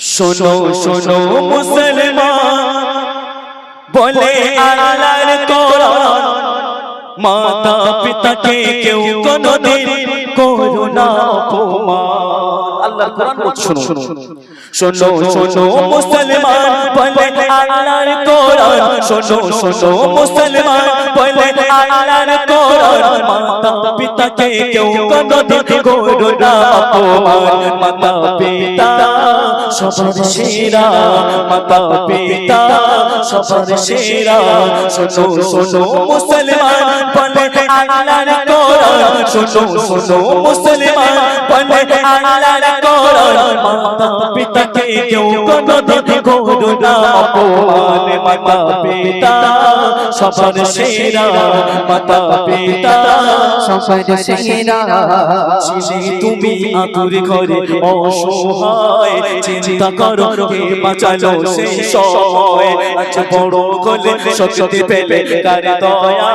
শোনো শোনো মুসলমান বলে আল্লাহর কোরআন মাতা পিতাকে কেউ কোনদিন করো না অপমান আল্লাহর কোরআন বলছে শোনো শোনো মুসলমান বলে আল্লাহর কোরআন। শোনো শোনো মুসলমান বলে আল্লাহর কোরআন। মাতা পিতাকে কেউ কোনদিন করো না অপমান মাতা পিতা সবার সেরা। মাতা পিতা সবার সেরা। শোনো শোনো মুসলমান বলে আল্লাহর কোরআন শোনো শোনো মুসলমান বলে আল্লাহর কোরআন মাতা পিতাকে কেউ কোনদিন করো অপমান মাতা পিতা, সবার সেরা মাতা পিতা, সবার সেরা। ছিলে তুমি আতুর ঘরে চিন্তা করো বাঁচালো সেই সময় বড় গলে শক্তি পেলে দয়া।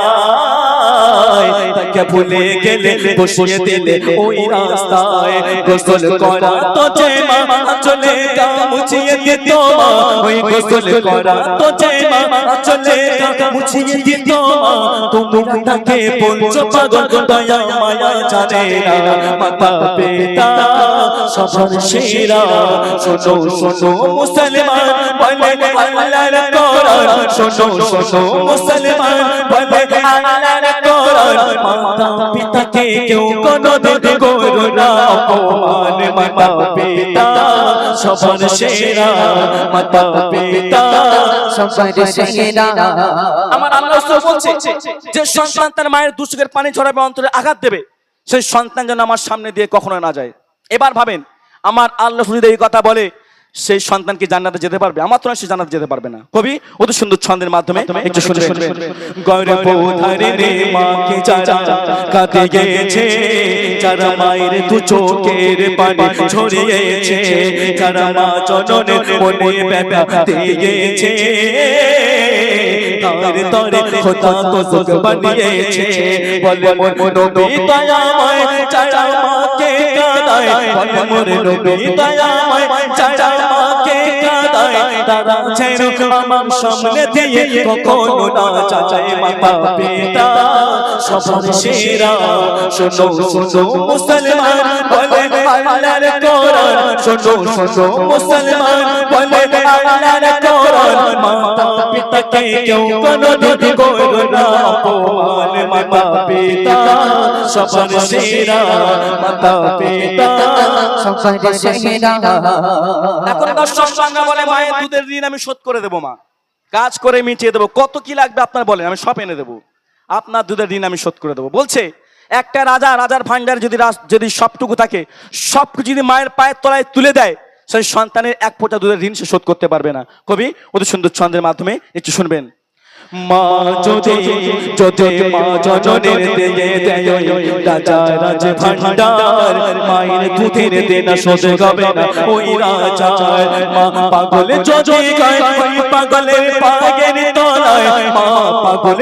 তাকে ভুলে গেলে বসিয়ে দিলে ওই রাস্তায় গোসল করা তো যে মা চলে গা মুছিয়ে দিত মা। ওই গোসল করা তো যে মা চলে গা মুছিয়ে দিত মা। তোমরা তাকে বলছো পাগল দয়া মায়া জানে না। মাতা পিতা সবার সেরা শোনো শোনো মুসলমান বলে আল্লাহর কোরআন শোনো শোনো মুসলমান বলে কোরআন মাতা পিতাকে কেউ কোনদিন করো না অপমান মাতা পিতা সবার সেরা মাতা পিতা সবার সেরা। আমার আল্লাহ বলছে যে সন্তান তার মায়ের দুচোখের পানি ঝরাবে অন্তরে আঘাত দেবে। সেই সন্তান যেন আমার সামনে দিয়ে কখনো না যায়। এবার ভাবেন আমার আল্লাহ যদি এই কথা বলে সেই সন্তান কি জান্নাতে যেতে পারবে। আমার তো সে জান্নাতে যেতে পারবে না। কবি অতি সুন্দর ছন্দের মাধ্যমে একটু শুনে শুনবেন গর্ব ধারে মাকে যারা কাঁদে গেছে। যারা মায়ের দু চোখের পানি ঝরিয়েছে যারা মা জননের মনে ব্যথা দিয়েছে তার তরে খোদা তো বানিয়েছে। বলে মোর নবী দয়াময় যারা মাকে কাঁদায় বলে মোর নবী দয়াময় যারা মাকে কাঁদায় তারা যেন আমার সামনে দিয়ে কখনো না চাচাই মাতা পিতা সবার সেরা শোনো শোনো মুসলমান বলে আল্লাহর কোরআন শোনো শোনো মুসলমান বলে আল্লাহর কোরআন আমি শোধ করে দেবো, মা। কাজ করে মিটিয়ে দেবো। কত কি লাগবে আপনার বলেন, আমি সব এনে দেবো। আপনার দুধের ঋণ আমি শোধ করে দেবো। বলছে, একটা রাজা, রাজার ভান্ডার যদি যদি সবটুকু থাকে সব যদি মায়ের পায়ের তলায় তুলে দেয় সেই সন্তানের এক ফোঁটা দুধের ঋণ সে শোধ করতে পারবে না। কবি, অতি সুন্দর ছন্দের মাধ্যমে একটু শুনবেন। মা যদি যদি মা জননের দিয়ে দেয়, রাজা রাজ ভান্ডার মায়ের দুধের দেনা সোজে গবে না। ওই রাজার মা পাগল যদি গায়, ওই পাগলের পাগের তলায়। মা পাগল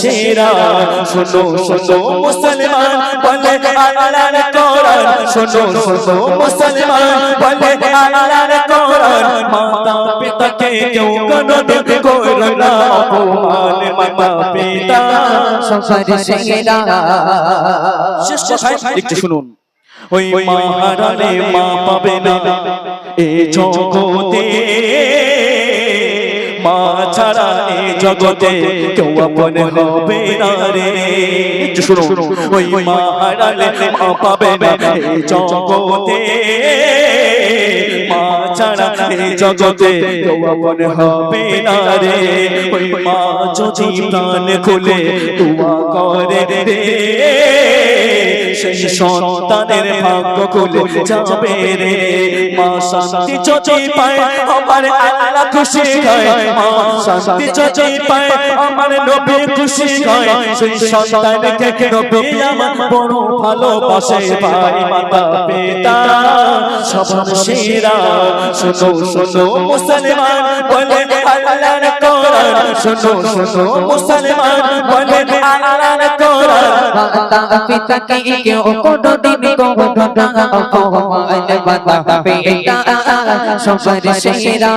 সেরা। শোনো শোনো, মুসলমান কোরআন শোনো শোনো মুসলমান বলে আল্লাহর কোরআন মাতা পিতাকে কেউ কোনদিন করো না অপমান মাতা পিতা। সবার সেরা শেষ কথায় একটু শুনুন। ওই মা হারালে মা পাবে না এ জগতে। মা ছাড়া জগতে কেউ আপন হবে না রে। শুনুন, ওই মা হারালে মা পাবে না এ জগতে। মা ছাড়া এ জগতে কেউ আপন হবে না রে। ওই মা যদি প্রাণ খুলে তুয়া করে রে সেই সন্তানের ভাগ্য খুলে যাবে রে। মা শান্তি যদি পায়, আমার আল্লাহ খুশি হয়। মা শান্তি যদি পায়, আমার নবী খুশি হয়। সেই সন্তানকে নবী আমার বড় ভালোবাসে ভাই, মাতা, পিতা সবার সেরা শোনো শোনো, মুসলমান বলে কোরআন শোনো শোনো মুসলমান বলেন আল্লাহর কোরআন মাতা পিতা কে কেউ কোনো দিন কোনো অপমান মাতা পিতা সবার সেরা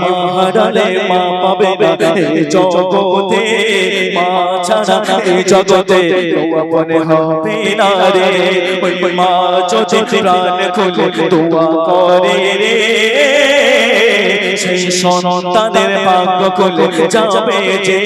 মহারালে মা পাবে না। জগতে মা ছাড়া এই জগতে আপনে হবে না রে। ওই মা যদি প্রাণ খুলে দোয়া করে রে। সেই সন্তানের ভাগ্য খুলে যাবে যে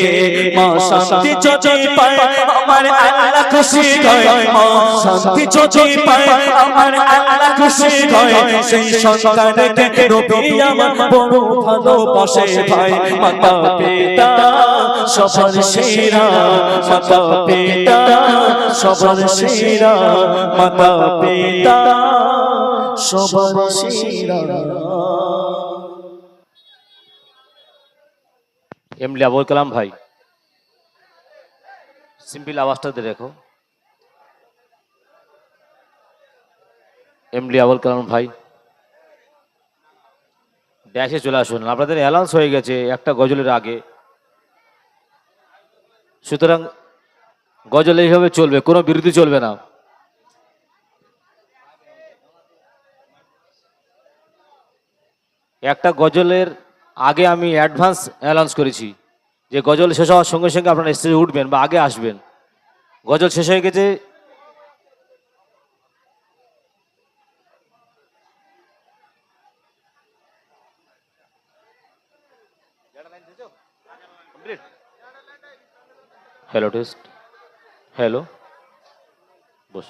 মা শান্তি যদি পায়, আমার আল্লাহ খুশি হয়। মা শান্তি যদি পায়, আমার আল্লাহ খুশি হয়। সেই সন্তানকে নবী আমার বড় ভালোবাসে ভাই। মাতা পিতা সবার সেরা। মাতা পিতা সবার সেরা। মাতা পিতা সবার সেরা। এমলি আবুল কালাম ভাই। সিম্পল আওয়াজটা দিয়ে রেখো এমলি আবুল কালাম ভাই। ড্যাশে চলে আসুন। আপনাদের অ্যালাউন্স হয়ে গেছে একটা গজলের আগে। সুতরাং গজল এইভাবে চলবে, কোনো বিরতি চলবে না। একটা গজলের আগে আমি অ্যাডভান্স অ্যানাউন্স করেছি যে গজল শেষ হওয়ার সঙ্গে সঙ্গে আপনারা স্টেজে উঠবেন বা আগে আসবেন। গজল শেষ হয়ে গেছে। Hello test hello boss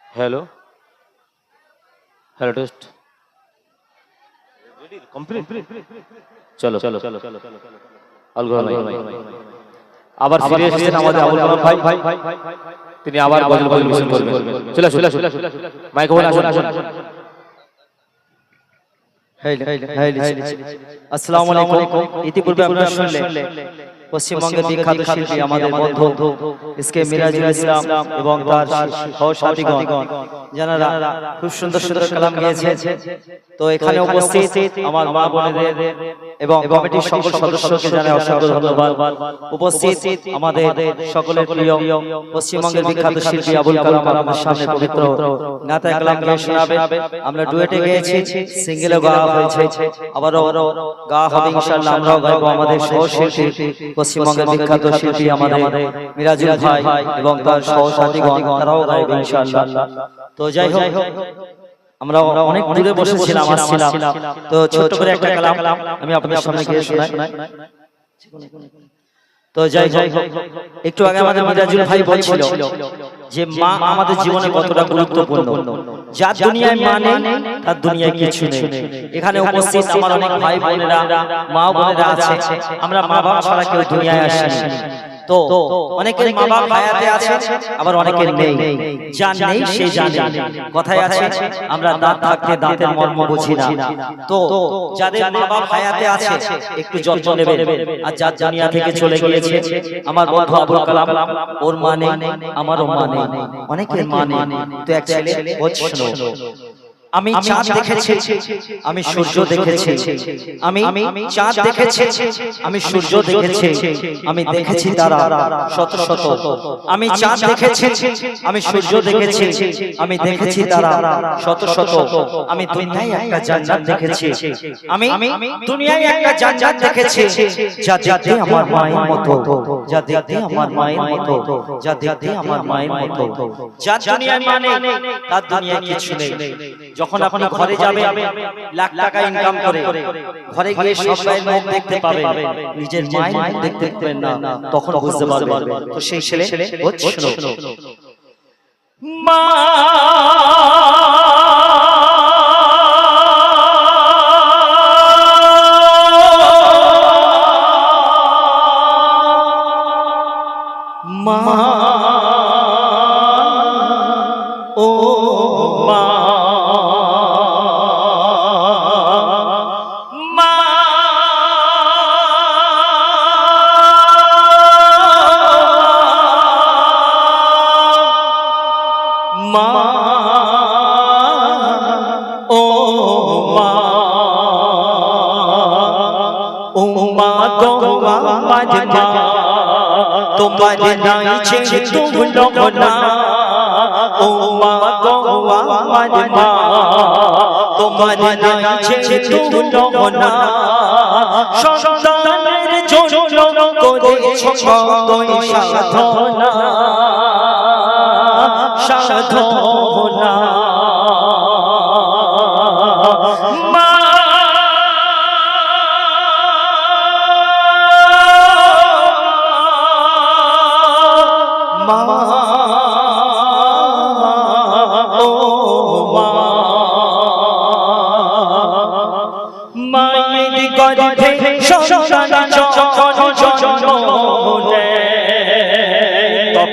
hello hello test complete চলো চলো চলো চলো ভাই আবার ফিরে এসেছেন আমাদের আবুল কালাম ভাই ভাই তিনি আবার গজল গজল মিশন করবেন চলে চলে আসুন মাইক্রোফোন আসুন আসুন আসসালামু আলাইকুম ইতিপূর্বে আপনারা শুনলেন পশ্চিমবঙ্গের বিখ্যাত শিল্পী আমাদের বন্ধু এসকে মিরাজুল ইসলাম এবং তার সহসাথীগণ যারা খুব সুন্দর সুন্দর কালাম গেয়েছে তো এখানে উপস্থিত আমার মা বোনেদের এবং কমিটির সকল সদস্যকে জানাই অসংখ্য ধন্যবাদ। উপস্থিত আমাদের সকলের প্রিয় পশ্চিমবঙ্গের বিখ্যাত শিল্পী আবুল কালাম আমাদের সামনে পবিত্র গাতা কালাম গিয়ে শোনাবে আমরা ডুয়েটে গেয়েছি সিঙ্গেলে গাওয়া হয়েছে। আবারও গাওয়া হবে ইনশাআল্লাহ আমরাও গাইবো আমাদের সহশিল্পী পশ্চিমবঙ্গের বিখ্যাত শিল্পী আমাদের মিরাজুল ভাই এবং তার সহসাথীগণ, তারাও গাইবে ইনশাআল্লাহ। তো যাই হোক, আমরা অনেক দূরে বসেছিলাম, আসছিলাম। তো ছোট করে একটা কালাম আমি আপনাদের সামনে গিয়ে শোনাই। তো যাই যাই একটু আগে আমাদের মিরাজুল ভাই বলছিল যে মা আমাদের জীবনে কতটা গুরুত্বপূর্ণ। যার দুনিয়ায় মা নেই, তার দুনিয়ায় কিছু নেই। এখানে উপস্থিত আমার অনেক ভাই বোনেরা, মা বোনেরা আছে। আমরা মা বাবা ছাড়া কেউ দুনিয়ায় আসিনি। তো অনেকের মা বাবা হায়াতে আছে আবার অনেকের নেই যার নেই সে জানে। কথায় আছে আমরা দাঁত থাকতে দাঁতের মর্ম বুঝি না। তো যাদের মা বাবা হায়াতে আছে একটু যত্ন নেবেন। আর যার দুনিয়া থেকে চলে গিয়েছে আমার বন্ধু আবুল কালাম ওর মা নেই আমারও মা নেই। অনেকের মা নেই। তো এক ছেলে আমি চাঁদ দেখেছি আমি সূর্য দেখেছি আমি চাঁদ দেখেছি আমি সূর্য দেখেছি আমি দেখেছি তারা শত শত আমি চাঁদ দেখেছি আমি সূর্য দেখেছি আমি দেখেছি তারা শত শত আমি দুনিয়ায় একটা জান্নাত দেখেছি আমি দুনিয়ায় একটা জান্নাত দেখেছি যা দেখতে আমার মায়ের মতো যা দেখতে আমার মায়ের মতো যা দেখতে আমার মায়ের মতো যা দুনিয়ায় মানে তার দুনিয়ায় কিছু নেই যখন আপনি ঘরে যাবে লাখ টাকা ইনকাম করে ঘরে গিয়ে সবাই মুখ দেখতে পাবে নিজের মায়ের মুখ দেখতে পাবেন না তখন বুঝতে পারবেন। তো সেই ছেলে মা ছেড়ে না ও মা গো আমার মা তোমার নাই ছেড়ে তুলো না সন্তানের জন্য করেছ কই সাধনা সাধনা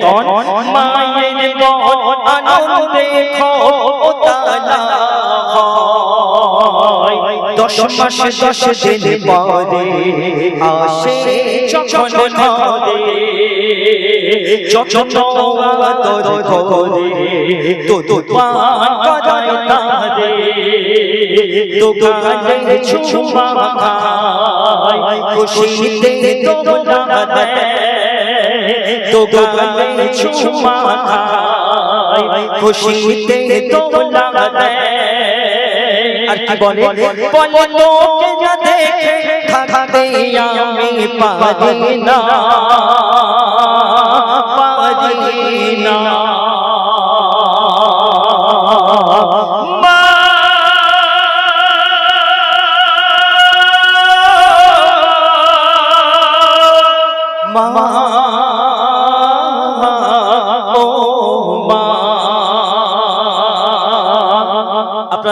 তখন মায়ের মন আনন্দে খোতালা। দশ মাস, দশ দিন পরে আসে যখন ঘরে। যখন আদর করে তো তো পান করায় তারে তো গালে চুমা খায়, খুশিতে তোমরা দেয়। তো গালে খায়, খুশিতে তোমরা দেয়। আর কি বলে? বলে লোকে যা দেখে থাকতে আমি পারি না পারি না।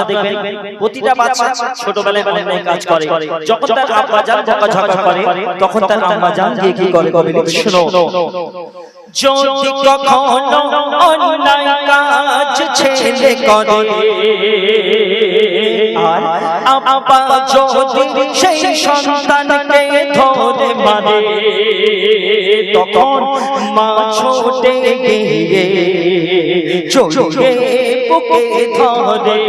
দেখবেন প্রতিটা বাচ্চা ছোটবেলায় অন্যায় কাজ করে যখন তার আব্বা যান ঝগড়া করে তখন তার আম্মা যান গিয়ে কি করে কবি শোনো যদি কখনো অন্যায় কাজ ছেলে করে আর আব্বা যদি সেই সন্তানকে ধরে মারে তখন মা ছোটে গিয়ে চোখে বুকে ধরে।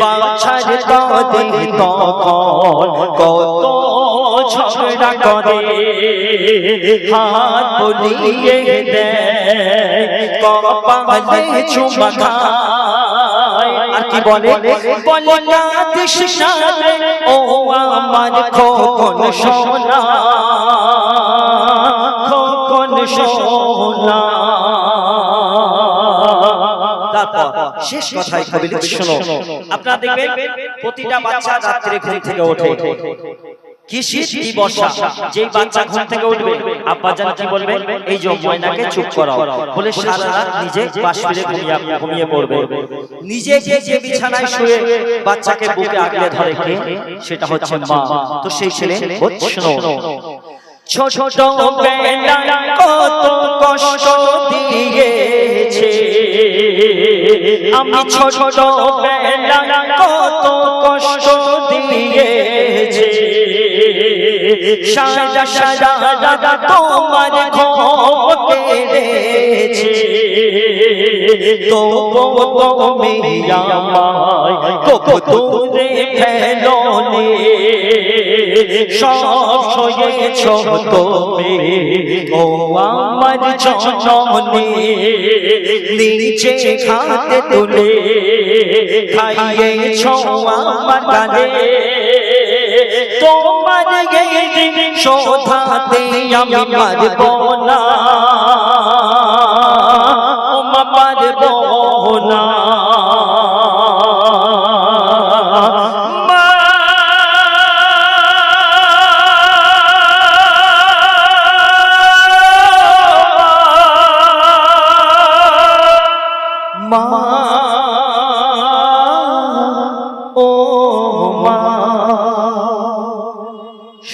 বাছার কাঁদে তখন কত ঝগড়া করে। হাত বলিয়ে দেয়, কপালে চুমা খায়। আর কি বলে? সোনা। শেষ কথায় কবি শোনো আপনারা দেখবেন প্রতিটা বাচ্চা রাত্রে ঘুম থেকে ওঠে। কি শীত কি বর্ষা? যেই বাচ্চা ঘুম থেকে উঠবে আব্বা জান কি বলবে? এই যে ময়নাকে চুপ করাও। বলে সারা রাত নিজে পাশ ফিরে ঘুমিয়ে ঘুমিয়ে পড়বে। নিজে যে যে বিছানায় শুয়ে বাচ্চাকে বুকে আগলে ধরে কে? সেটা হচ্ছে মা। তো সেই ছেলে হচ্ছে শোনো। ছোট বেলা কত কষ্ট দিয়েছে। আমি ছোট বেলা কত কষ্ট দিয়েছে। সারা সারা তোমার কেড়েছে তবু তুমি আমায় জননী নিচে খাতে তুলে খাইয়েছ আমার তোমার গেদিন শোধাতে আমি পারব না।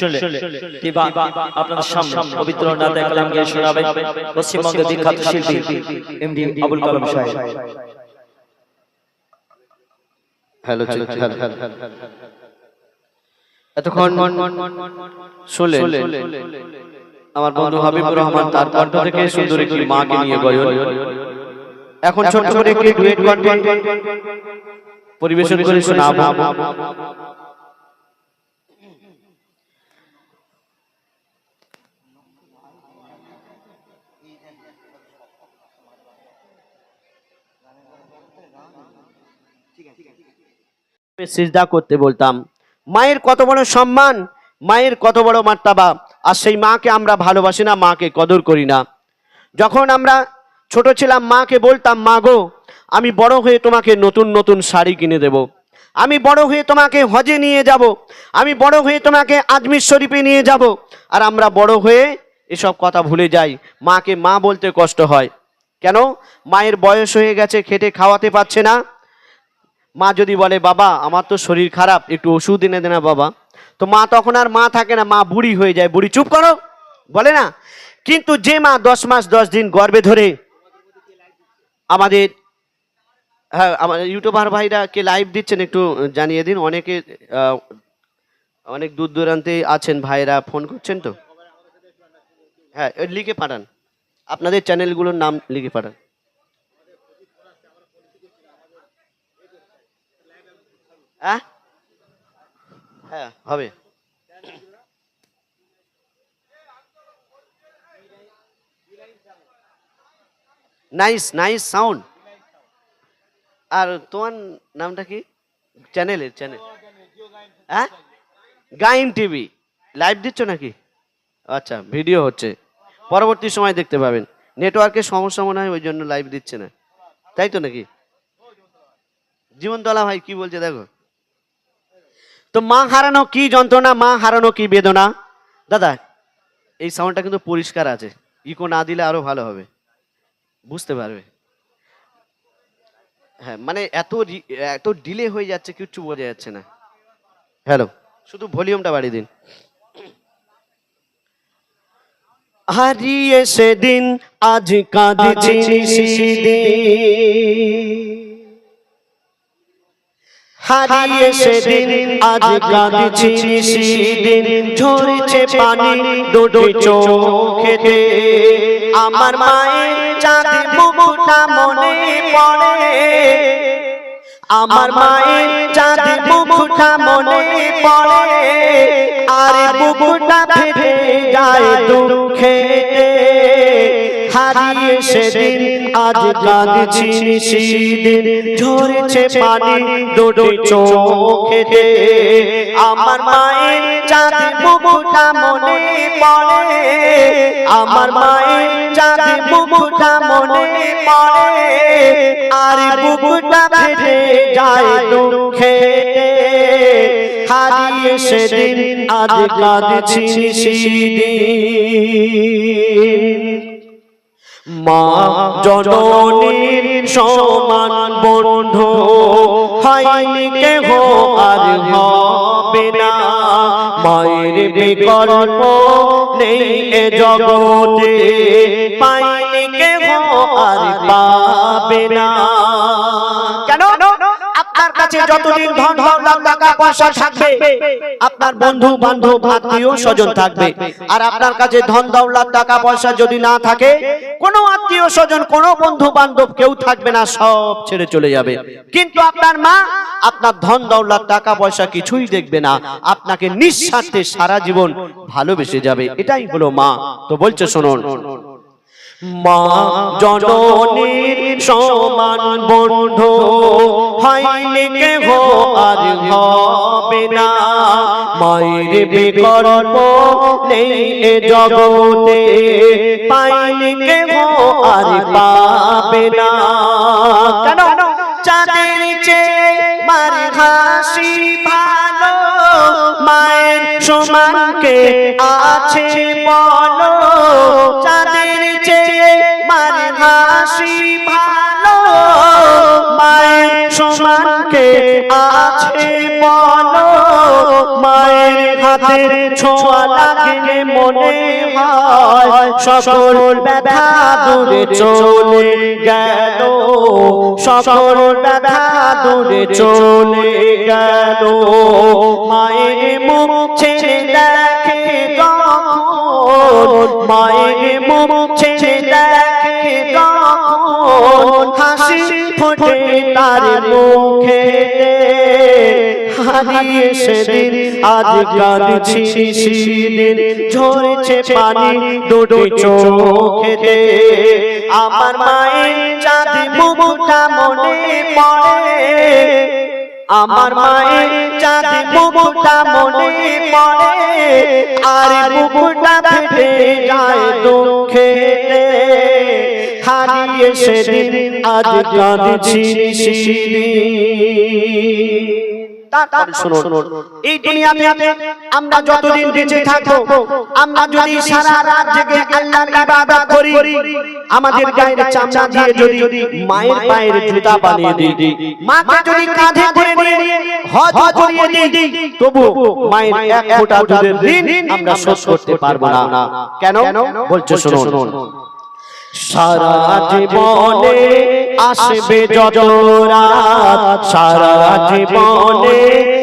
শুনলে এবার আপনাদের সামনে পবিত্র নাতে কালাম গিয়ে শোনাবেন পশ্চিমবঙ্গের বিখ্যাত শিল্পী এমডি আবুল কালাম সাহেব। হ্যালো হ্যালো এতক্ষণ শুনলে আমার বন্ধু হাবিবুর রহমান তার কণ্ঠ থেকে সুন্দর একটি মাকে নিয়ে গয়ন? এখন ছোট্ট করে একটি ডুয়েট কণ্ঠে পরিবেশন করে শোনাবো। সিজদা করতে বলতাম। মায়ের কত বড় সম্মান, মায়ের কত বড় মার্তাবা। আর সেই মাকে আমরা ভালোবাসি না, মাকে কদর করি না। যখন আমরা ছোট ছিলাম, মাকে বলতাম, মা গো, আমি বড় হয়ে তোমাকে নতুন নতুন শাড়ি কিনে দেব। আমি বড় হয়ে তোমাকে হজে নিয়ে যাব। আমি বড় হয়ে তোমাকে আজমির শরীফে নিয়ে যাব। আর আমরা বড় হয়ে এসব কথা ভুলে যাই। মাকে মা বলতে কষ্ট হয়। কেন? মায়ের বয়স হয়ে গেছে, খেটে খাওয়াতে পারছে না। মা যদি বলে, বাবা, আমার তো শরীর খারাপ, একটু ওষুধ এনে দে না বাবা। তো মা তখন আর মা থাকে না, মা বুড়ি হয়ে যায়, বুড়ি, চুপ করো। বলে না। কিন্তু যে মা দশ মাস, দশ দিন গর্বে ধরে আমাদের হ্যাঁ আমাদের ইউটিউবার ভাইরা কে লাইভ দিচ্ছেন, একটু জানিয়ে দিন। অনেকে অনেক দূর দূরান্তে আছেন, ভাইরা ফোন করছেন তো? হ্যাঁ লিখে পাঠান। আপনাদের চ্যানেলগুলোর নাম লিখে পাঠান। হ্যাঁ? হ্যাঁ হবে। নাইস নাইস সাউন্ড আর তোমার নামটা কি? চ্যানেলের চ্যানেল হ্যাঁ? গাইন টিভি লাইভ দিচ্ছ নাকি? আচ্ছা ভিডিও হচ্ছে। পরবর্তী সময় দেখতে পাবেন। নেটওয়ার্কের সমস্যা মনে হয়, ওই জন্য লাইভ দিচ্ছে না। তাই তো নাকি? জীবনতলা ভাই কি বলছে দেখো। তো মা হারানো কি যন্ত্রণা মা হারানো কি বেদনা? দাদা এই সাউন্ডটা কিন্তু পরিষ্কার আছে। ইকো না দিলে আরও ভালো হবে। বুঝতে পারবে? হ্যাঁ মানে এত এত ডিলে হয়ে যাচ্ছে কিচ্ছু বোঝা যাচ্ছে না। হ্যালো শুধু ভলিউমটা বাড়িয়ে দিন। হারিয়ে সেদিন আজ কাঁদছি হারিয়ে সেদিন আজ কাঁদছি সেদিন ঝরছে পানি দুটো চোখেতে। আমার মায়ের চাঁদ মুখটা মনে পড়ে। আমার মায়ের চাঁদ মুখটা মনে পড়ে। আর বুকুটা ফেটে যায় দুঃখে হারিয়ে সেদিন আজ কাঁদছি সেদিন ঝরেছে পানি দুটো চোখেতে আমার মায়ের চাঁদ মুখটা মনে পড়ে। আমার মায়ের চাঁদ মুখটা মনে পড়ে। আর বুকুটা ফেটে যায় দুঃখে। হারিয়ে সেদিন আজ কাঁদছি সেদিন মা জননীর সমান বন্ধু হয়নি কেহ আর হবে না। মায়ের বিকল্প নেই এ জগতে। পাইনি কেহ আর পাবে না। কাছে যতদিন ধন দৌলত টাকা পয়সা থাকবে, আপনার বন্ধু, বান্ধব, আত্মীয়, স্বজন থাকবে। আর আপনার কাছে ধন দৌলত টাকা পয়সা যদি না থাকে, কোনো আত্মীয় স্বজন, কোনো বন্ধু বান্ধব কেউ থাকবে না, সব ছেড়ে চলে যাবে। কিন্তু আপনার মা, আপনার ধন দৌলত টাকা পয়সা কিছুই দেখবে না। আপনাকে নিঃস্বার্থে সারা জীবন ভালোবেসে যাবে। এটাই হলো মা। তো বলছে, শুনুন মা জননীর সমান বন্ধু হয়নি কেহ আর হবে না। মায়ের বিকল্প নেই এ জগতে পাইনি কেহ আর পাবে না। কেন? চাঁদের চেয়ে মার হাসি ভালো সমানকে আছে বলো, চাঁদের চেয়ে মার হাসি ভালো। মায়ের সমানকে আছে বলো, মায়ের হাতের ছোঁয়া লাগে মনে হয় সকল ব্যথা দূরে চলে গেল। সকল ব্যথা দূরে চলে গেল। মায়ের মুখ ছেড়ে দেখে যখন হাসি ফোটে তার মুখে। ঝরছে পানি দুটো আমার মায়ের চাঁদ মনে পড়ে। আমার মায়ের চাঁদ মুখটা মনে পড়ে, আর বুকটা ফেটে যায় দুঃখে। হারিয়ে সেদিন আজ কাঁদছি তারপরে এই দুনিয়াতে আমরা যতদিন বেঁচে থাকব, আমরা যদি সারা রাত জেগে আল্লাহর ইবাদত করি আমাদের গায়ের চামড়া দিয়ে যদি মায়ের পায়ের জুতা বানিয়ে দিই মাকে যদি কাঁধে করে নিয়ে হজ করিয়ে দিই তবু মায়ের এক ফোঁটা দুধের ঋণ আমরা শোধ করতে পারব না। কেন? বলছো শুনুন। সারা জীবনে আসবে যত রাত। সারা জীবনে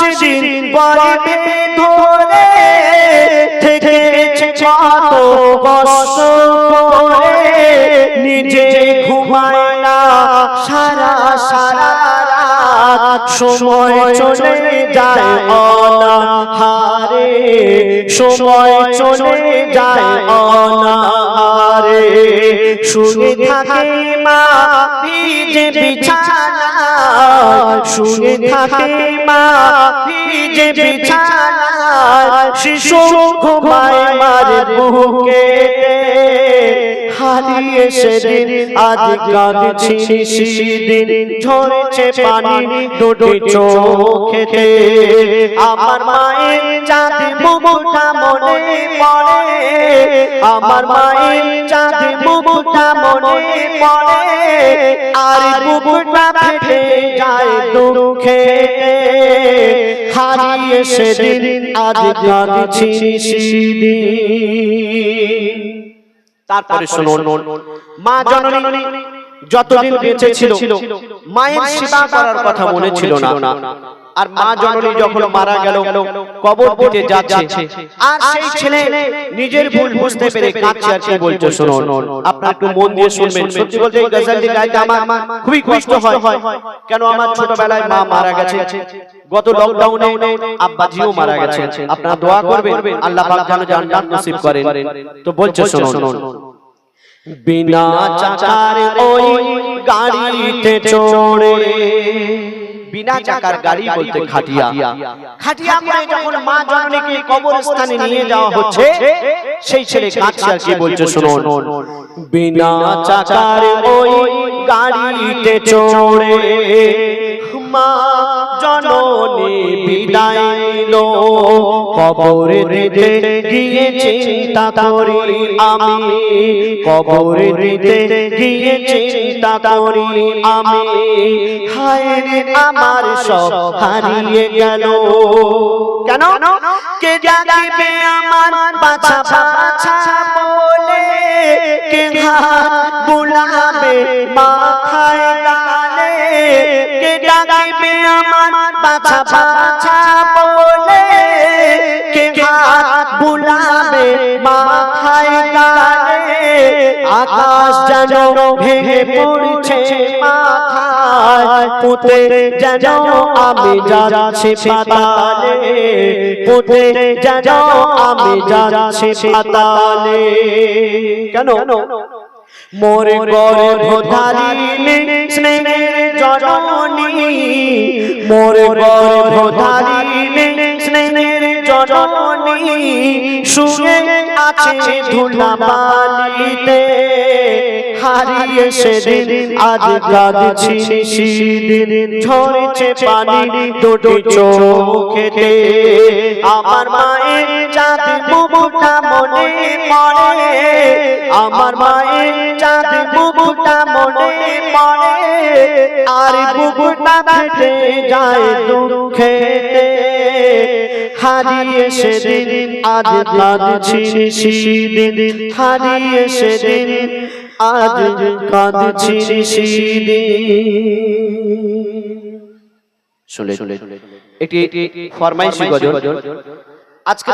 মাস দশ দিন গর্ভে ধরে নিজে ঘুমায় না সারা সারা সময় চলে যায় অনাহারে, সময় চলে যায় অনাহারে। শুয়ে থাকে মা ভিজে বিছানা। থাকে মা ভিজে বিছানা। শিশু ঘুমায় মার বুকে। হারিয়ে সেদিন আজ কাঁদছি সেদিন ঝরছে পানি দুটো চোখেতে। আমার মায়ের চাঁদ মুখটা মনে পড়ে। আমার মায়ের চাঁদ মুখটা মনে পড়ে। আর বুকটা ফেটে যায় দুঃখে। হারিয়ে সেদিন আজ কাঁদছি সেদিন তারপরে শুনুন মা জননী যতদিন বেঁচে ছিল মায়ের সেবা করার কথা মনে ছিল না। আর মা জননী যখন মারা গেল কবর দিতে যাচ্ছে। আর সেই ছেলে নিজের ভুল বুঝতে পেরে কাঁদছে আর কি বলছে শুনুন আপনারা একটু মন দিয়ে শুনবেন। সত্যি বলতে এই গজলটি গাইতে আমার খুবই কষ্ট হয়। কেন আমার ছোটবেলায় মা মারা গেছে? গত লকডাউনে আব্বাজিও মারা গেছে। আপনারা দোয়া করবেন। আল্লাহ পাক যেন জান্নাত নসিব করেন। তো বলছে শুনুন বিনা চাকার ওই গাড়িতে চড়ে বিনা চাকার গাড়ি বলতে খাটিয়া। খাটিয়া করে যখন মা জননীকে কবরস্থানে নিয়ে যাওয়া হচ্ছে সেই ছেলে কাঁদছে কি বলছে শুনুন। বিনা চাকার ওই গাড়িতে চড়ে মা জননী বিদায় নিল কবরে দিতে গিয়ে চিন্তা করি আমি। কবরে দিতে গিয়ে চিন্তা করি আমি। হায় রে, আমার সব হারিয়ে গেল। কেন? কে জানিবে আমার বাছা বাছা বলে? কে হাত বুলাবে মাথায় আমার বাছা বাছা বলে, কে বুলাবে মাথায় গালে? আকাশ যেন ভেঙে পড়ছে মাথায়, পুঁতে যেন আমি যাচ্ছি পাতালে, পুঁতে যেন আমি যাচ্ছি পাতালে। কেন? মোর গর্ভধারিণী স্নেহের জননী। মোর গর্ভ ধারিণী স্নেহের জননী। শুয়ে আছে ধুলা বালিতে। হারিয়ে সেদিন আজ কাঁদছি সেদিন ঝরছে পানি দুটো চোখেতে। আমার মায়ের চাঁদ বুবুটা মনে পড়ে। আমার মায়ের চাঁদ বুবুটা মনে পড়ে। আর বুবুটা ফেটে যায় দুঃখে হারিয়ে সেদিন আজ কাঁদছি সেদিন হারিয়ে সেদিন আজ কাঁদছি শিরে শুনে শুনে। একটি ফরমাইশি গজল। আজকে